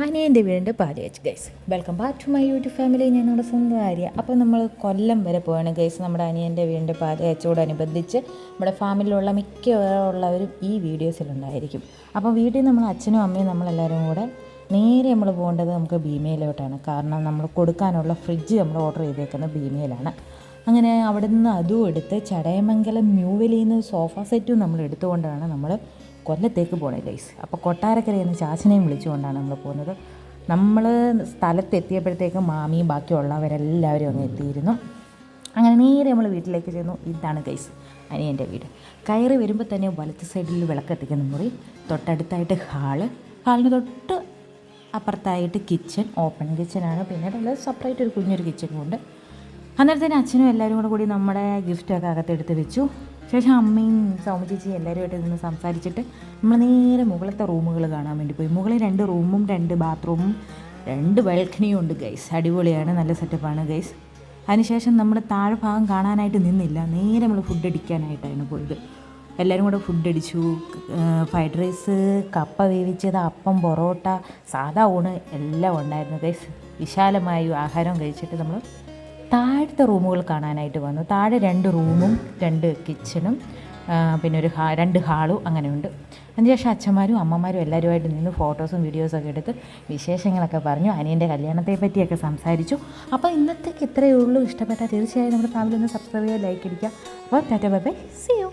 ആനേന്റെ വീടിന്റെ പാലിയച്ച് guys welcome back to my YouTube family ഞാൻ നമ്മുടെ സ്വന്തം ആര്യ. അപ്പോൾ നമ്മൾ കൊല്ലം വരെ പോവാണ് ഗൈസ് നമ്മുടെ അനിയന്റെ വീടിന്റെ പാലയച്ചോടനുബന്ധിച്ച് നമ്മുടെ ഫാമിലിയിലുള്ള മിക്കവരുള്ളവരും ഈ വീഡിയോസിലുണ്ടായിരിക്കും. അപ്പോൾ വീട്ടിൽ നമ്മൾ അച്ഛനും അമ്മയും നമ്മളെല്ലാവരും കൂടെ നേരെ നമ്മൾ പോകേണ്ടത് നമുക്ക് ഭീമയിലോട്ടാണ്. കാരണം നമ്മൾ കൊടുക്കാനുള്ള ഫ്രിഡ്ജ് നമ്മൾ ഓർഡർ ചെയ്തേക്കുന്നത് ഭീമയിലാണ്. അങ്ങനെ അവിടെ നിന്ന് അതും എടുത്ത് ചടയമംഗലം ന്യൂവലിയിൽ നിന്ന് സോഫ സെറ്റും നമ്മൾ എടുത്തുകൊണ്ടാണ് നമ്മൾ കൊല്ലത്തേക്ക് പോകണേ ഗൈസ് അപ്പോൾ കൊട്ടാരക്കരയിൽ നിന്ന് ചാച്ചനെയും വിളിച്ചുകൊണ്ടാണ് നമ്മൾ പോകുന്നത്. നമ്മൾ സ്ഥലത്തെത്തിയപ്പോഴത്തേക്ക് മാമിയും ബാക്കിയുള്ളവരെല്ലാവരും അങ്ങ് എത്തിയിരുന്നു. അങ്ങനെ നേരെ നമ്മൾ വീട്ടിലേക്ക് ചെന്നു. ഇതാണ് ഗൈസ് അനിയന്റെ വീട്. കയറി വരുമ്പോൾ തന്നെ വലത്ത് സൈഡിൽ വിളക്കെത്തിക്കുന്ന മുറി തൊട്ടടുത്തായിട്ട് ഹാൾ ഹാളിന് തൊട്ട് അപ്പുറത്തായിട്ട് കിച്ചൺ ഓപ്പൺ കിച്ചണാണ് പിന്നീട് സെപ്പറേറ്റ് ഒരു കുഞ്ഞൊരു കിച്ചൺ ഉണ്ട്. അന്നേരത്തേന് അച്ഛനും എല്ലാവരും കൂടെ കൂടി നമ്മുടെ ഗിഫ്റ്റൊക്കെ അകത്തെടുത്ത് വെച്ചു. ശേഷം അമ്മയും സൗമ്യ ചേച്ചിയും എല്ലാവരുമായിട്ട് നിന്ന് സംസാരിച്ചിട്ട് നമ്മൾ നേരെ മുകളിലത്തെ റൂമുകൾ കാണാൻ വേണ്ടി പോയി. മുകളിൽ രണ്ട് റൂമും രണ്ട് ബാത്റൂമും രണ്ട് ബാൽക്കണിയും ഉണ്ട് ഗൈസ് അടിപൊളിയാണ് നല്ല സെറ്റപ്പാണ് ഗൈസ് അതിനുശേഷം നമ്മൾ താഴെ ഭാഗം കാണാനായിട്ട് നിന്നില്ല. നേരെ നമ്മൾ ഫുഡ് അടിക്കാനായിട്ടാണ് പോയത്. എല്ലാവരും കൂടെ ഫുഡ് അടിച്ചു. ഫ്രൈഡ് റൈസ് കപ്പ വേവിച്ചത് അപ്പം പൊറോട്ട സാധാ ഊണ് എല്ലാം ഉണ്ടായിരുന്നു ഗൈസ് വിശാലമായ ആഹാരം കഴിച്ചിട്ട് നമ്മൾ താഴത്തെ റൂമുകൾ കാണാനായിട്ട് വന്നു. താഴെ രണ്ട് റൂമും രണ്ട് കിച്ചണും പിന്നെ ഒരു ഹാ രണ്ട് ഹാളും അങ്ങനെയുണ്ട്. അതിനുശേഷം അച്ഛന്മാരും അമ്മമാരും എല്ലാവരുമായിട്ട് നിന്ന് ഫോട്ടോസും വീഡിയോസൊക്കെ എടുത്ത് വിശേഷങ്ങളൊക്കെ പറഞ്ഞു. അനിയന്റെ കല്യാണത്തെ പറ്റിയൊക്കെ സംസാരിച്ചു. അപ്പോൾ ഇന്നത്തേക്ക് ഇത്രയേ ഉള്ളൂ. ഇഷ്ടപ്പെട്ടാൽ തീർച്ചയായും നമ്മുടെ ഫാമിലി ഒന്ന് സബ്സ്ക്രൈബ് ചെയ്യുക ലൈക്ക് അടിക്കുക. അപ്പോൾ tata bye bye see you